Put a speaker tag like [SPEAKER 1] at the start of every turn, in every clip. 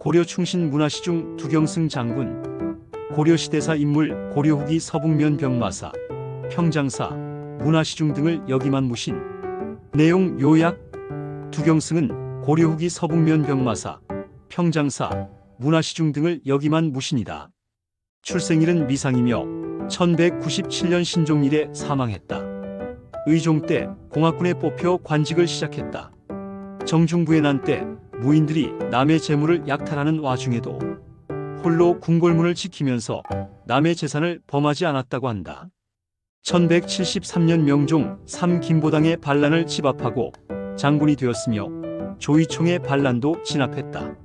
[SPEAKER 1] 고려 충신 문화시중 두경승 장군 고려시대사 인물 고려 후기 서북면 병마사 평장사 문화시중 등을 여기만 무신 내용 요약 두경승은 고려 후기 서북면 병마사 평장사 문화시중 등을 여기만 무신이다. 출생일은 미상이며 1197년 신종일에 사망했다. 의종 때 공학군에 뽑혀 관직을 시작했다. 정중부에 난때 무인들이 남의 재물을 약탈하는 와중에도 홀로 궁궐문을 지키면서 남의 재산을 범하지 않았다고 한다. 1173년 명종 3김보당의 반란을 집합하고 장군이 되었으며 조이총의 반란도 진압했다.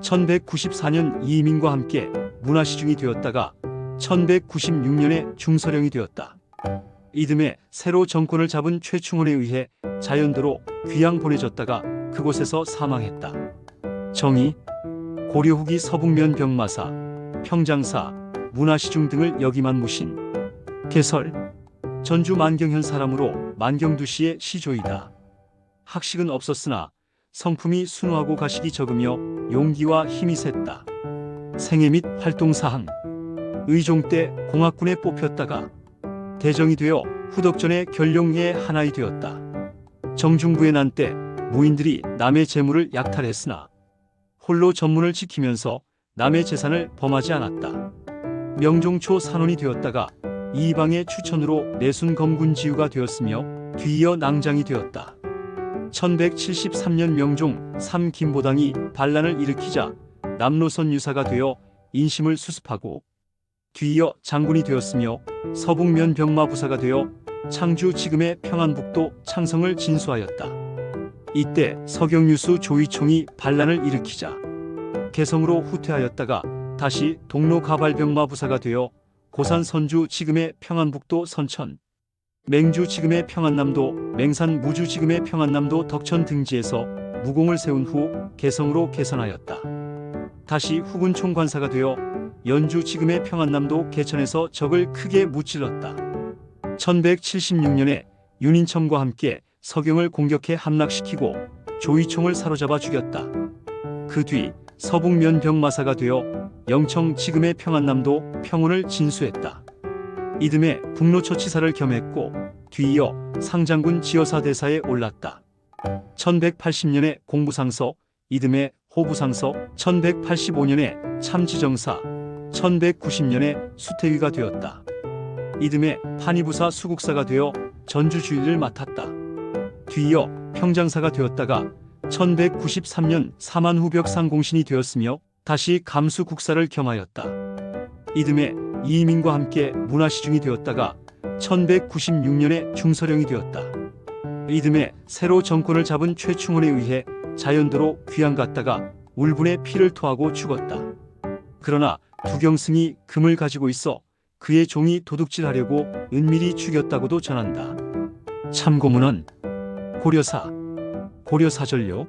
[SPEAKER 1] 1194년 이민과 함께 문화시중이 되었다가 1196년에 중서령이 되었다. 이듬해 새로 정권을 잡은 최충원에 의해 자연도로 귀양 보내졌다가 그곳에서 사망했다. 정의, 고려 후기 서북면 병마사, 평장사, 문화시중 등을 여기만 무신. 개설, 전주 만경현 사람으로 만경두 씨의 시조이다. 학식은 없었으나 성품이 순우하고 가식이 적으며 용기와 힘이 셌다. 생애 및 활동 사항, 의종 때 공학군에 뽑혔다가 대정이 되어 후덕전의 결룡의 하나이 되었다. 정중부에 난때 무인들이 남의 재물을 약탈했으나 홀로 전문을 지키면서 남의 재산을 범하지 않았다. 명종초 산원이 되었다가 이방의 추천으로 내순 검군지우가 되었으며 뒤이어 낭장이 되었다. 1173년 명종 3김보당이 반란을 일으키자 남로선 유사가 되어 인심을 수습하고 뒤이어 장군이 되었으며 서북면 병마부사가 되어 창주 지금의 평안북도 창성을 진수하였다. 이때 서경유수 조이총이 반란을 일으키자 개성으로 후퇴하였다가 다시 동로 가발병마 부사가 되어 고산 선주 지금의 평안북도 선천 맹주 지금의 평안남도 맹산 무주 지금의 평안남도 덕천 등지에서 무공을 세운 후 개성으로 개선하였다. 다시 후군 총관사가 되어 연주 지금의 평안남도 개천에서 적을 크게 무찔렀다. 1176년에 윤인첨과 함께 서경을 공격해 함락시키고 조이총을 사로잡아 죽였다. 그 뒤 서북면 병마사가 되어 영청 지금의 평안남도 평온을 진수했다. 이듬해 북로처치사를 겸했고 뒤이어 상장군 지여사 대사에 올랐다. 1180년에 공부상서, 이듬해 호부상서, 1185년에 참지정사, 1190년에 수태위가 되었다. 이듬해 판이부사 수국사가 되어 전주주의를 맡았다. 뒤이어 평장사가 되었다가 1193년 사만후벽 상공신이 되었으며 다시 감수국사를 겸하였다. 이듬해 이민과 함께 문화시중이 되었다가 1196년에 중서령이 되었다. 이듬해 새로 정권을 잡은 최충원에 의해 자연도로 귀양 갔다가 울분의 피를 토하고 죽었다. 그러나 두경승이 금을 가지고 있어 그의 종이 도둑질하려고 은밀히 죽였다고도 전한다. 참고문헌 고려사 고려사전료